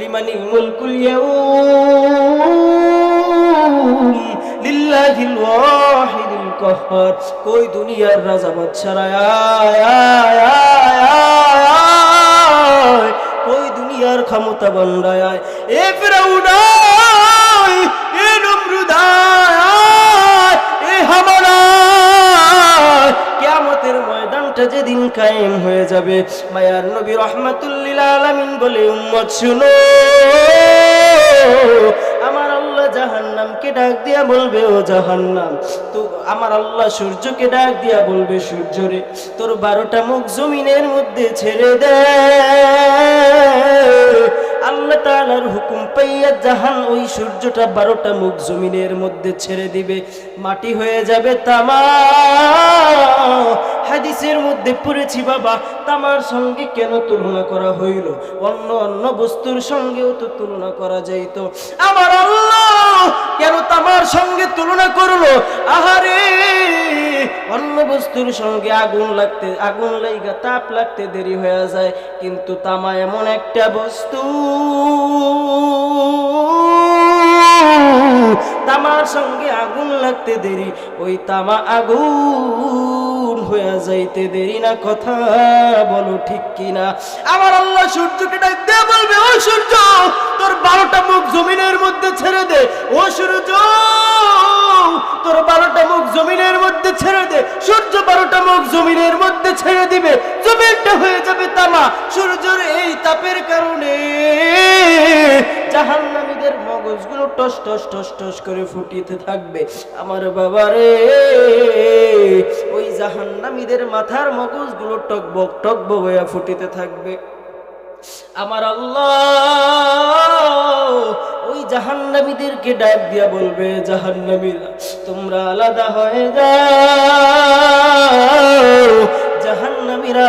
লিমানিল মুলকুল ইয়াউম। লিল্লাহিল ওয়াহিদুল কাহ্হার কই দুনিয়ার রাজা বাদশারা? আয় আয় আয় আয় কই দুনিয়ার ক্ষমতা বন্দায় আয়। এ ফেরাউন, আয়। এ নমরুদ, আয় এ হামানা কিয়ামতের ময়দানটা যেদিন কায়েম যাবে। মায়ার নবী রহমাতুল্লিল আলামিন বলে, উম্মত, শুনো। আমার আল্লাহ জাহান্নামকে ডাক দিয়া বলবে, ও জাহান্নাম, তো, আমার আল্লাহ সূর্যকে ডাক দিয়া বলবে সূর্যরে তোর বারোটা মুখ জমিনের মধ্যে ছেড়ে দে। আল্লাহ তাআলার হুকুম পাইয়া জাহান ওই সূর্যটা বারোটা মুখ জমিনের মধ্যে ছেড়ে দিবে। মাটি হয়ে যাবে তামা। হাদিসের মধ্যে পড়েছি, বাবা তামার সঙ্গে কেন তুলনা করা হইল? অন্য অন্য বস্তুর সঙ্গেও তো তুলনা করা যাইত। আমার আল্লাহ কেন তামার সঙ্গে তুলনা করল? আহারে, অন্য বস্তুর সঙ্গে আগুন লাগতে, আগুন লাইগা তাপ লাগতে দেরি হয়ে যায়। কিন্তু তামা এমন একটা বস্তু, তামার সঙ্গে আগুন লাগতে দেরি। ওই তামা আগুন হয়ে যাইতে দেরি না, কথা বলো ঠিক কিনা? আমার আল্লাহ সূর্যকে ডাক দিয়ে বলবে, ও সূর্য, তোর বারোটা মুখ জমিনের মধ্যে ছেড়ে দে। ও সূর্য, তোর বারোটা মুখ জমিনের মধ্যে ছেড়ে দে। সূর্য বারোটা মুখ জমিনের মধ্যে ছেড়ে দিবে। জমিনটা হয়ে যাবে তামা। সূর্যের এই তাপের কারণে জাহান্নামীদের মগজগুলো টস টস টস টস করে ফুটিতে থাকবে। আমার বাবারে, ওই জাহান্নামীদের মাথার মগজগুলো টকবক টকবক হয়ে ফুটিতে থাকবে। আমার আল্লাহ, ওই জাহান্নামীদেরকে ডাক দিয়া বলবে, জাহান্নামীরা, তোমরা আলাদা হয়ে যাও।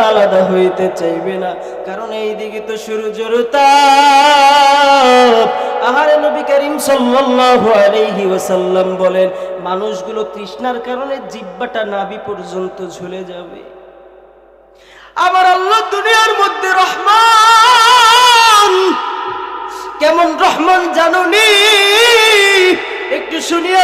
আলাদা হইতে চাইবে না। কারণ এই দিকে তো সূর্যের তাপ। আহারে নবী করিম সাল্লাল্লাহু আলাইহি ওয়াসাল্লাম বলেন, মানুষগুলো তৃষ্ণার কারণে জিব্বাটা নাভি পর্যন্ত ঝুলে যাবে। আমার আল্লাহ দুনিয়ার মধ্যে রহমান। কেমন রহমান জাননি?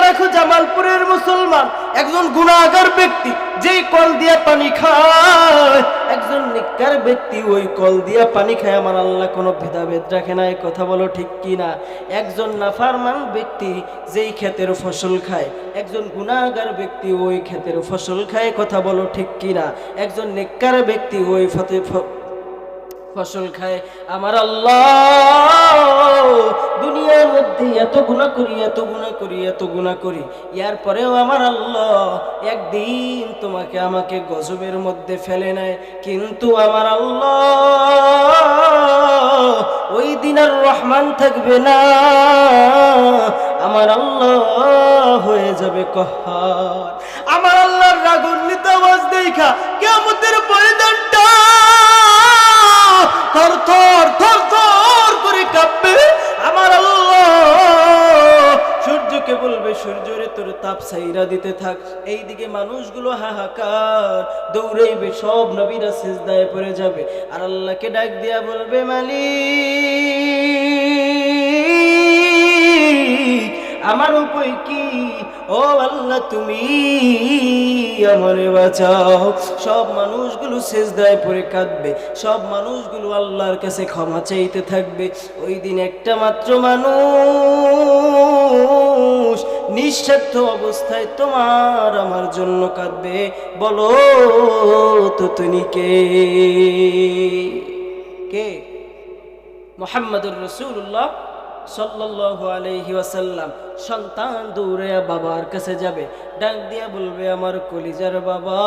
রাখো জামালপুরের মুসলমান। একজন গুণাগার ব্যক্তি যেই কল দিয়া পানি খায়। একজন নিকার ব্যক্তি ওই কল দিয়া পানি খায়। আমার আল্লাহ কোনো ভেদাভেদ রাখে না এই কথা বলো ঠিক কি না? একজন নাফারমান ব্যক্তি যেই ক্ষেতের ফসল খায়। একজন গুণাগার ব্যক্তি ওই ক্ষেতের ফসল খায় কথা বলো ঠিক কি না? একজন নিকার ব্যক্তি ওই ফতে ফসল খায়। আমার আল্লাহ, দুনিয়ার মধ্যে এত গুণা করি, এত গুণা করি, এত গুণা করি। ইয়ার পরেও আমার আল্লাহ একদিন তোমাকে আমাকে গজবের মধ্যে ফেলে নেয়। কিন্তু আমার আল্লাহ, ওই দিন আর রহমান থাকবে না। আমার আল্লাহ হয়ে যাবে কহার। আমার আল্লাহর রাগুন্বিত আওয়াজ দেখা কেমতের বলিদানটা থর থর থর থর করে কাঁপবে। আমার আল্লাহ, সূর্যকে বলবে, সূর্যরে তোর তাপ সাইরা দিতে থাক। এইদিকে মানুষগুলো হাহাকার, দৌড়াইবে, সব নবীরা সেজদায় পড়ে যাবে। আর আল্লাহকে ডাক দিয়া বলবে, মালিক, আমার উপায় কি? ও আল্লাহ, তুমি আমারে বাঁচাও। সব মানুষগুলো শেষদায় পড়ে কাঁদবে, সব মানুষগুলো আল্লাহর কাছে ক্ষমা চাইতে থাকবে। ওই দিন একটা মাত্র মানুষ নিঃস্বার্থ অবস্থায় তোমার আমার জন্য কাঁদবে। বলো তো তুমি কে? কে? মোহাম্মদুর রসুল্লাহ সাল্লাল্লাহু আলাইহি ওয়াসাল্লাম, সন্তান দৌড়ে বাবার কাছে যাবে, ডাক দিয়া বলবে, আমার কলিজার বাবা,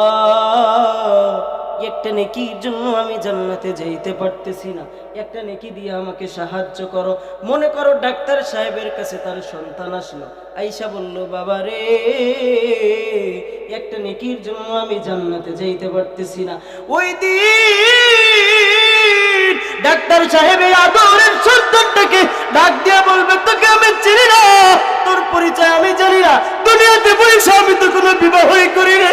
একটা নেকির জন্য আমি জান্নাতে যাইতে পারতেছি না। একটা নেকি দিয়ে আমাকে সাহায্য করো। মনে করো ডাক্তার সাহেবের কাছে তার সন্তান আসলো। আইসা বলল, বাবা রে, একটা নেকির জন্য আমি জান্নাতে যাইতে পারতেছি না। ওই দিন ডাক্তার সাহেব এই আদরের সন্তানটাকে ডাক দিয়ে বলবে, তোকে আমি চিনি না। তোর পরিচয় আমি জানি না। দুনিয়াতে বসে আমি তো কোনো বিবাহই করি না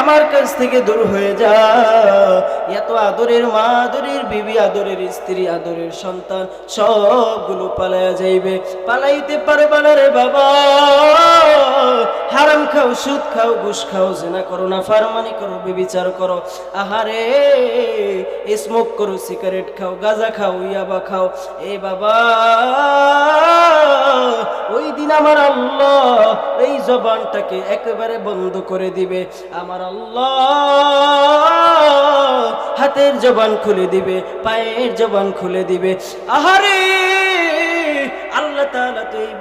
আমার কাছ থেকে দূর হয়ে যা এত আদরের মা, আদরের বিবি, আদরের স্ত্রী, আদরের সন্তান, সবগুলো পালায়া যাইবে। পালাইতে পারবে না রে বাবা। হারাম খাও, সুদ খাও, ঘুষ খাও, জেনা করো না, ফারমানি করো, বিবিচার করো। আহারে স্মোক করো সিগারেট খাও, গাঁজা খাও, ইয়াবা খাও। এ বাবা ওই দিন আমার আল্লাহ এই জবানটাকে একেবারে বন্ধ করে দিবে। আমার আল্লাহ হাতের জবান খুলে দিবে, পায়ের জবান খুলে দিবে। আহারে!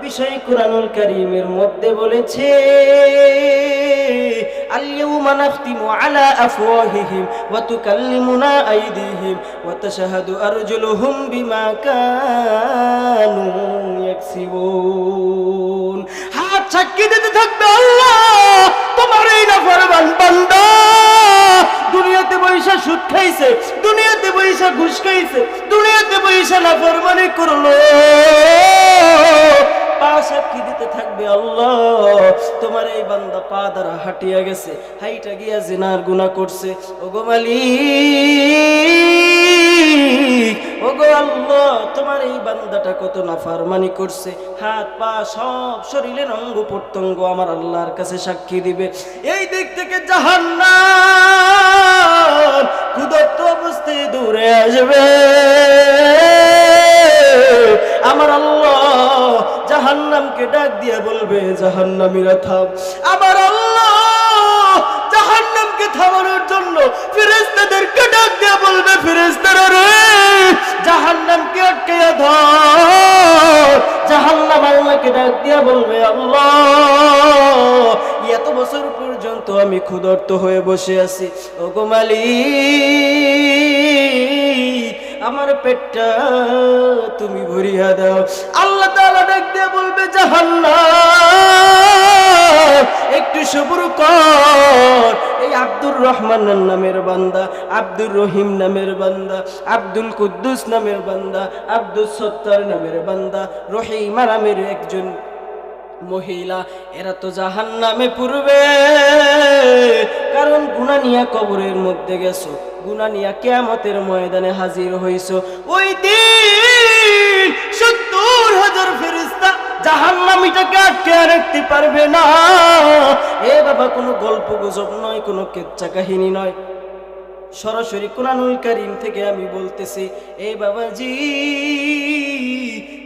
বিষয় কোরআনুল করিমের মধ্যে বলেছে, আল-ইয়াউমা নাখতিমু আলা আফওয়াহিহিম ওয়া তুকাল্লিমুনা আইদিহিম ওয়া তাশহাদু আরজুলুহুম বিমা কানু ইয়াকসিবুন। হাত সাক্ষী দিতে থাকবে আল্লাহ, তোমার এই নাফরমান বান্দা। সুদ খাইছে, দুনিয়াতে বৈশা ঘুষ খাইছে, দুনিয়াতে বৈশা নাফরমানি করল। পা সাক্ষী দিতে থাকবে আল্লাহ। তোমার এই বান্দা পা হাঁটিয়া গেছে করছে। ওগো আল্লাহ, তোমার এই বান্দাটা কত নাফারমানি করছে। হাত, পা সব শরীরের অঙ্গ প্রত্যঙ্গ আমার আল্লাহর কাছে সাক্ষী দিবে। এই দিক থেকে জাহান্নাম ক্ষুদত্ত অবস্থায় দূরে আসবে। আমার আল্লাহ জাহান্নামকে ডাক দিয়ে বলবে, জাহান্নামীরা থাম। আমার আল্লাহ জাহান্নামকে থামানোর জন্য ফেরেশতাদেরকে ডাক দিয়ে বলবে, ফেরেশতারা রে, জাহান্নামকে আটকে ধর। ডাক দিয়া বলবে, আল্লাহ, এত বছর পর্যন্ত আমি ক্ষুধার্ত হয়ে বসে আছি। ও গোমালি আমার পেটটা তুমি ভরিয়া দাও। আল্লাহ তালা ডাক দিয়া বলবে, জাহান্নাম সবুর কর। এই আব্দুর রহমান নামের বান্দা, আব্দুর রহিম নামের বান্দা, আব্দুল কুদ্দুস নামের বান্দা, আব্দুল সত্তার নামের বান্দা, রহিমা নামের একজন মহিলা। এরা তো জাহান নামে পূর্বে। কারণ গুনা নিয়া কবরের মধ্যে গেছো গুনা নিয়া কেয়ামতের ময়দানে হাজির হইছো। ওই দিন সত্তর হাজার ফেরিস্তা জাহান্নামীটাকে আটকে রাখতে পারবে না। এ বাবা, কোনো গল্প গুজব নয়, কোনো কেচ্ছা কাহিনী নয়। সরাসরি কোরআনুল কারিম থেকে আমি বলতেছি, এ বাবাজি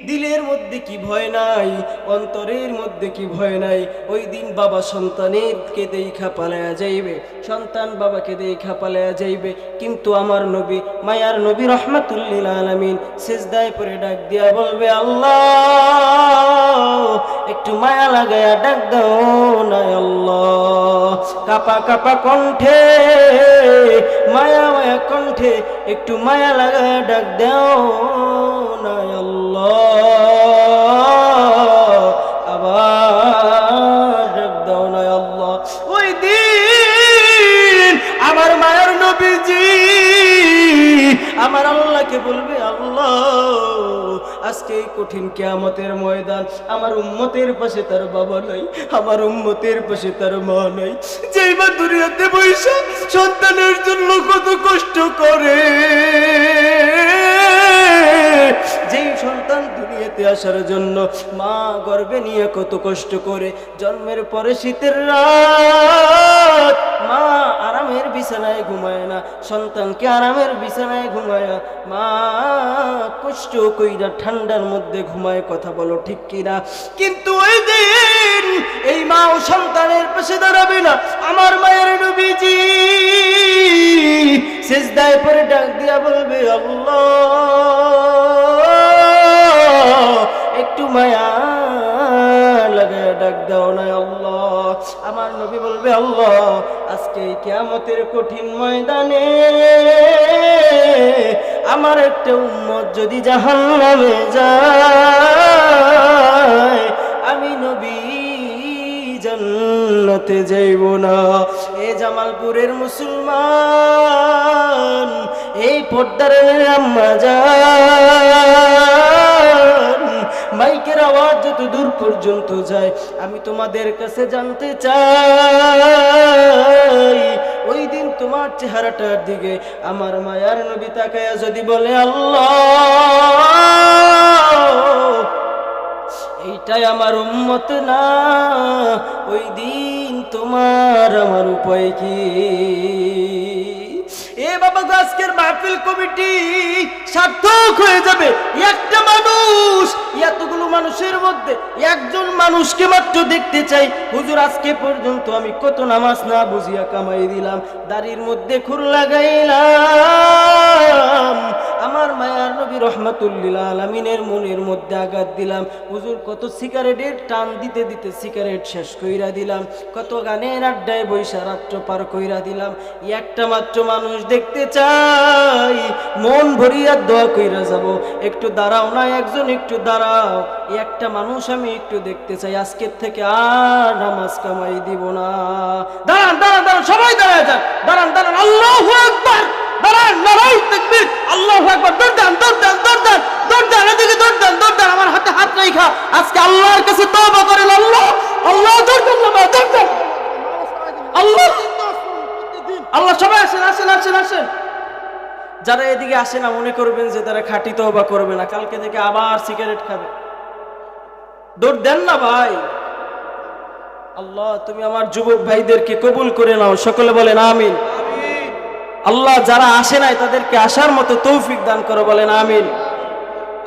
দিলের মধ্যে কি ভয় নাই, অন্তরের মধ্যে কি ভয় নাই। ওই দিন বাবা সন্তানের কে দেখা পালায়া যাইবে, সন্তান বাবাকে দেখা পালায়া যাইবে। কিন্তু আমার নবী, মায়ার নবী রহমাতুল্লিল আলামিন সেজদায় পরে ডাক দিয়া বলবে, আল্লাহ, একটু মায়া লাগায়া ডাক দাও না আল্লাহ। কাপা কাপা কণ্ঠে কণ্ঠে একটু মায়া লাগা ডাক দেও না আল্লাহ। আজকে এই কঠিন কেয়ামতের ময়দান। আমার উম্মতের পাশে তার বাবা নাই, আমার উম্মতের পাশে তার মা নাই। যেই বা দুনিয়াতে বৈশা সন্তানের জন্য কত কষ্ট করে। যেই সন্তান দুনিয়াতে আসার জন্য মা গর্বে নিয়ে কত কষ্ট করে, জন্মের পরে শীতের রাত মা আরামের বিছানায় ঘুমায় না, সন্তানকে আরামের বিছানায় ঘুমায় মা, কষ্ট কইরা ঠান্ডার মধ্যে ঘুমায়, কথা বলো ঠিক কিনা? কিন্তু ওই দিন এই মা ও সন্তানের পাশে দাঁড়াবে না। আমার মায়ের নবীজি শেষদায় পরে ডাক দিয়া বলবে, আল্লাহ, একটু মায়া আমার নবী বলবে, আল্লাহ, আজকে কঠিন ময়দানে আমার একটা উম্মত যদি জাহান্নামে যায়, আমি নবী জান্নাতে যাইব না। এ জামালপুরের মুসলমান, এই পর্দার আম্মা যান মাইকের আওয়াজ যত দূর পর্যন্ত যায়, আমি তোমাদের কাছে জানতে চাই। ওই দিন তোমার চেহারাটার দিকে আমার মায়ার নবী তাকায়া যদি বলে, আল্লাহ, এইটাই আমার উম্মত না ওই দিন তোমার আমার উপায় কি? মানুষ, এতগুলো মানুষের মধ্যে একজন মানুষকে মাত্র দেখতে চাই। হুজুর, আজকে পর্যন্ত আমি কত নামাজ না বুঝিয়া কামাই দিলাম, দাড়ির মধ্যে খুর লাগাইলাম। আমার মায়ার নবী রহমাতুল্লিল আলমিনের মনের মধ্যে আঘাত দিলাম। হুজুর, কত সিগারেটের টান দিতে দিতে সিগারেট শেষ কইরা দিলাম। কত গানের আড্ডায় বৈশা রাত্র পার কইরা দিলাম। একটা মাত্র মানুষ দেখতে চাই, মন ভরিয়া দোয়া কইরা যাব। একটু দাঁড়াও না, একজন একটু দাঁড়াও। একটা মানুষ আমি একটু দেখতে চাই, আজকের থেকে আর নামাজ কামাই দিব না। দাঁড়ান দাঁড়ান দাঁড়ান, সবাই দাঁড়ায় যান। দাঁড়ান দাঁড়ান, আল্লাহ আকবার। যারা এদিকে আসে না, মনে করবেন যে তারা খাঁটি তওবা করবে না। কালকে থেকে আবার সিগারেট খাবে। দৌড় দেন না, ভাই। আল্লাহ, তুমি আমার যুবক ভাইদেরকে কবুল করে নাও। সকলে বলেন, আমিন। আল্লাহ যারা আসে নাই তাদেরকে আসার মতো তৌফিক দান করো, বলেন আমিন।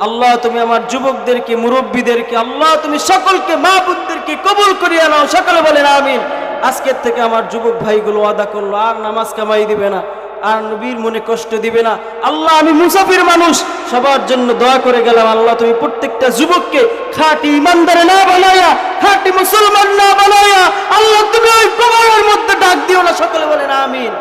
আল্লাহ তুমি আমার যুবকদেরকে, মুরব্বীদেরকে, আল্লাহ তুমি সকলকে মা বুদ্ধদেরকে কবুল করিয়া নাও। সকলে বলেন আমিন। আজকের থেকে আমার যুবক ভাইগুলো আদা করল, আর নামাজ কামাই দিবে না, আর নবীর মনে কষ্ট দিবে না। আল্লাহ, আমি মুসাফির মানুষ, সবার জন্য দয়া করে গেলাম। আল্লাহ, তুমি প্রত্যেকটা যুবককে খাঁটি ইমানদারে না বানায়া, খাঁটি মুসলমান না বানায়া, আল্লাহ, তুমি ওই কবরের মধ্যে ডাক দিও না। সকলে বলেন আমিন।